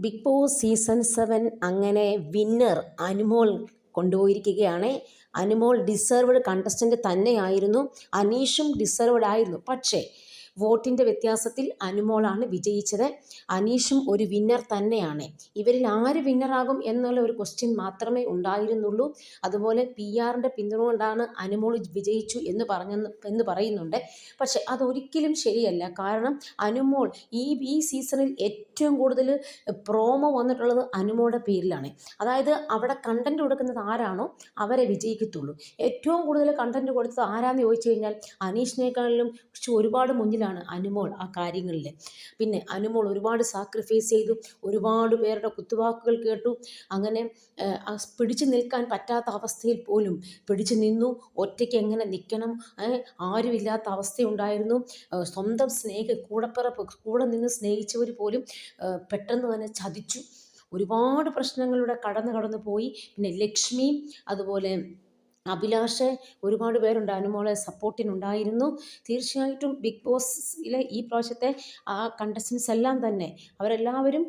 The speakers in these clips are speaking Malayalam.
ബിഗ് ബോസ് സീസൺ സെവൻ അങ്ങനെ വിന്നർ അനുമോൾ കൊണ്ടുപോയിരിക്കുകയാണ്. അനുമോൾ ഡിസേർവ്ഡ് കണ്ടസ്റ്റന്റ് തന്നെയായിരുന്നു. അനീഷും ഡിസേർവ്ഡ് ആയിരുന്നു. പക്ഷേ വോട്ടിന്റെ വ്യത്യാസത്തിൽ അനുമോളാണ് വിജയിച്ചത്. അനീഷും ഒരു വിന്നർ തന്നെയാണ്. ഇവരിൽ ആര് വിന്നറാകും എന്നുള്ള ഒരു ക്വസ്റ്റ്യൻ മാത്രമേ ഉണ്ടായിരുന്നുള്ളൂ. അതുപോലെ പി ആറിന്റെ പിന്തുണ കൊണ്ടാണ് അനുമോൾ വിജയിച്ചു എന്ന് പറഞ്ഞ എന്ന് പറയുന്നുണ്ട്. പക്ഷേ അതൊരിക്കലും ശരിയല്ല. കാരണം അനുമോൾ ഈ ഈ സീസണിൽ ഏറ്റവും കൂടുതൽ പ്രോമോ വന്നിട്ടുള്ളത് അനുമോളുടെ പേരിലാണ്. അതായത് അവിടെ കണ്ടന്റ് കൊടുക്കുന്നത് ആരാണോ അവരെ വിജയിക്കത്തുള്ളൂ. ഏറ്റവും കൂടുതൽ കണ്ടന്റ് കൊടുത്തത് ആരാന്ന് ചോദിച്ചു കഴിഞ്ഞാൽ അനീഷിനേക്കാളിലും ഒരുപാട് മുന്നിലാണ് അനുമോൾ ആ കാര്യങ്ങളിൽ പിന്നെ അനുമോൾ ഒരുപാട് സാക്രിഫൈസ് ചെയ്തു ഒരുപാട് പേരുടെ കുത്തുവാക്കുകൾ കേട്ടു. അങ്ങനെ പിടിച്ചു നിൽക്കാൻ പറ്റാത്ത അവസ്ഥയിൽ പോലും പിടിച്ചു നിന്നു. ഒറ്റയ്ക്ക് എങ്ങനെ നിൽക്കണം? ആരുമില്ലാത്ത അവസ്ഥയുണ്ടായിരുന്നു. സ്വന്തം സ്നേഹ കൂടപ്പിറപ്പ് കൂടെ നിന്ന് സ്നേഹിച്ചവർ പോലും പെട്ടെന്ന് തന്നെ ചതിച്ചു. ഒരുപാട് പ്രശ്നങ്ങളിലൂടെ കടന്നു കടന്നു പോയി. പിന്നെ ലക്ഷ്മി അതുപോലെ അഭിലാഷ് ഒരുപാട് പേരുണ്ട്. അനുമോളെ സപ്പോർട്ടിനുണ്ടായിരുന്നു. തീർച്ചയായിട്ടും ബിഗ് ബോസിലെ ഈ പ്രാവശ്യത്തെ ആ കണ്ടസ്റ്റൻസ് എല്ലാം തന്നെ അവരെല്ലാവരും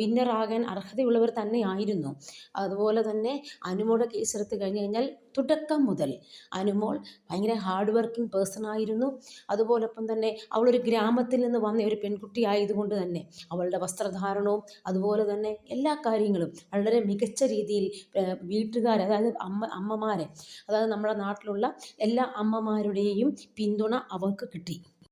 വിന്നറാകാൻ അർഹതയുള്ളവർ തന്നെയായിരുന്നു. അതുപോലെ തന്നെ അനുമോളുടെ കേസ് എടുത്ത് കഴിഞ്ഞ് കഴിഞ്ഞാൽ തുടക്കം മുതൽ അനുമോൾ ഭയങ്കര ഹാർഡ് വർക്കിംഗ് പേഴ്സൺ ആയിരുന്നു. അതുപോലൊപ്പം തന്നെ അവളൊരു ഗ്രാമത്തിൽ നിന്ന് വന്ന ഒരു പെൺകുട്ടി ആയതുകൊണ്ട് തന്നെ അവളുടെ വസ്ത്രധാരണവും അതുപോലെ തന്നെ എല്ലാ കാര്യങ്ങളും വളരെ മികച്ച രീതിയിൽ വീട്ടുകാർ അതായത് അമ്മ അമ്മമാരെ അതായത് നമ്മുടെ നാട്ടിലുള്ള എല്ലാ അമ്മമാരുടെയും പിന്തുണ അവർക്ക് കിട്ടി.